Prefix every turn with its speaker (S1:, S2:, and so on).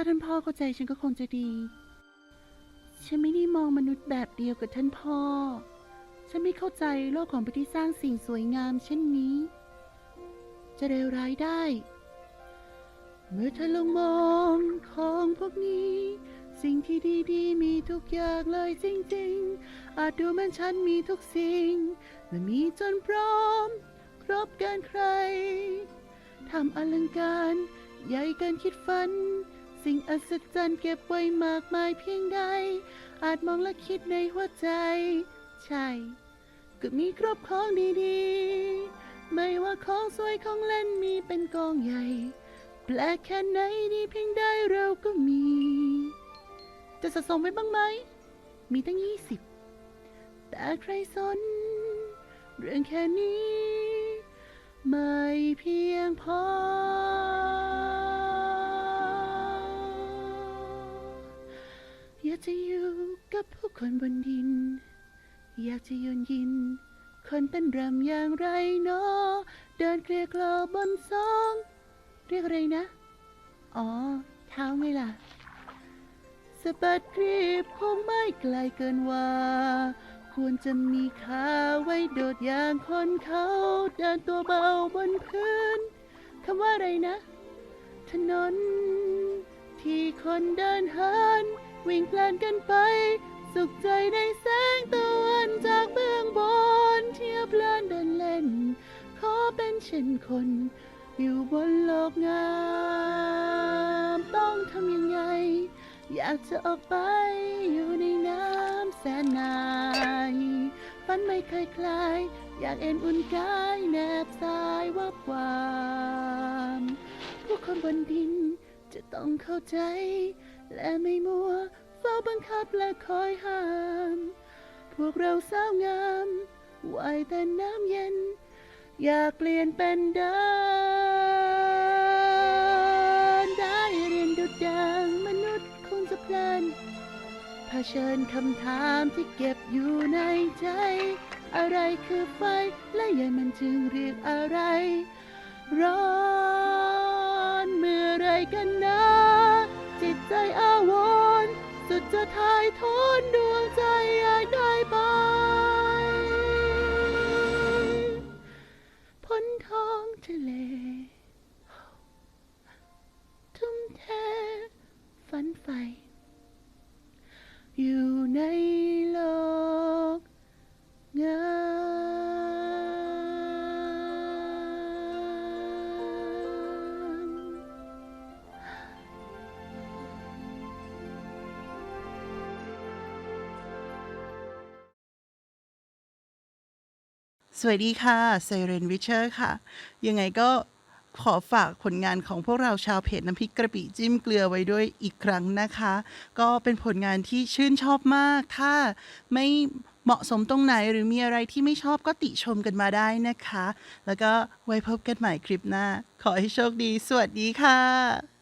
S1: ถ้าท่านพ่อเข้าใจฉันก็คงจะดี ฉันไม่ได้มองมนุษย์แบบเดียวกับท่านพ่อ ฉันไม่เข้าใจโลกของพระที่สร้างสิ่งสวยงามเช่นนี้ จะเลวร้ายได้ เมื่อเธอลองมองของพวกนี้ สิ่งที่ดีๆ มีทุกอย่างเลยจริงๆ อาจดูเหมือนฉันมีทุกสิ่งและมีจนพร้อม ครบเกินใครทำอลังการใหญ่เกินคิดฝัน สิ่งอัศจรรย์เก็บไว้มากมายเพียงใด อาจมองและคิดในหัวใจ ใช่ ก็มีครบของดีๆ ไม่ว่าของสวยของเล่นมีเป็นกองใหญ่ แปลกแค่ไหนดีเพียงใดเราก็มี จะสะสมไว้บ้างไหม มีตั้งยี่สิบแต่ใครสน เรื่องแค่นี้ ไม่เพียงพอ อยากจะอยู่กับผู้คนบนดิน อยากจะโยนยิน คนเป็นรำอย่างไรเนาะเดินเกลียกลอบนซอง เรียกอะไรนะ อ๋อ เท้าไงล่ะสะบัดกรีบคงไม่ไกลเกินว่า ควรจะมีขาไว้โดดอย่างคนเขาเดินตัวเบาบนพื้นคำว่าอะไรนะ ถนนที่คนเดินเหิน วิ่งเพลินกันไป สุขใจในแสงตะวันจากเบื้องบนเที่ยวเพลินเดินเล่น ขอเป็นเช่นคน อยู่บนโลกงาม ต้องทำยังไง อยากจะออกไปอยู่ในน้ำแสนนานฝันไม่เคยคลาย อยากเอ็นอุ่นกายแนบสายวับวามผู้คนบนดินจะต้องเข้าใจ และไม่มัวเฝ้าบังคับและคอยห้าม พวกเราสาวงามว่ายแต่น้ำเย็น อยากเปลี่ยนเป็นเดินได้เรียนดุดดังมนุษย์คงจะเพลินเผชิญคำถามที่เก็บอยู่ในใจ อะไรคือไฟ และยายมันจึงเรียกอะไร ร้อนเมื่อไรกันนะ จิตใจอาวรณ์ สุดจะทายทอนดวงใจอยากได้ไปพ้นท้องทะเล ทุ่มเทฝันใฝ่อยู่ในโลก สวัสดีค่ะไซเรนวิเชอร์ค่ะ ยังไงก็ขอฝากผลงานของพวกเราชาวเพจน้ำพริกกระปิจิ้มเกลือไว้ด้วยอีกครั้งนะคะ ก็เป็นผลงานที่ชื่นชอบมาก ถ้าไม่เหมาะสมตรงไหนหรือมีอะไรที่ไม่ชอบก็ติชมกันมาได้นะคะ แล้วก็ไว้พบกันใหม่คลิปหน้า ขอให้โชคดี สวัสดีค่ะ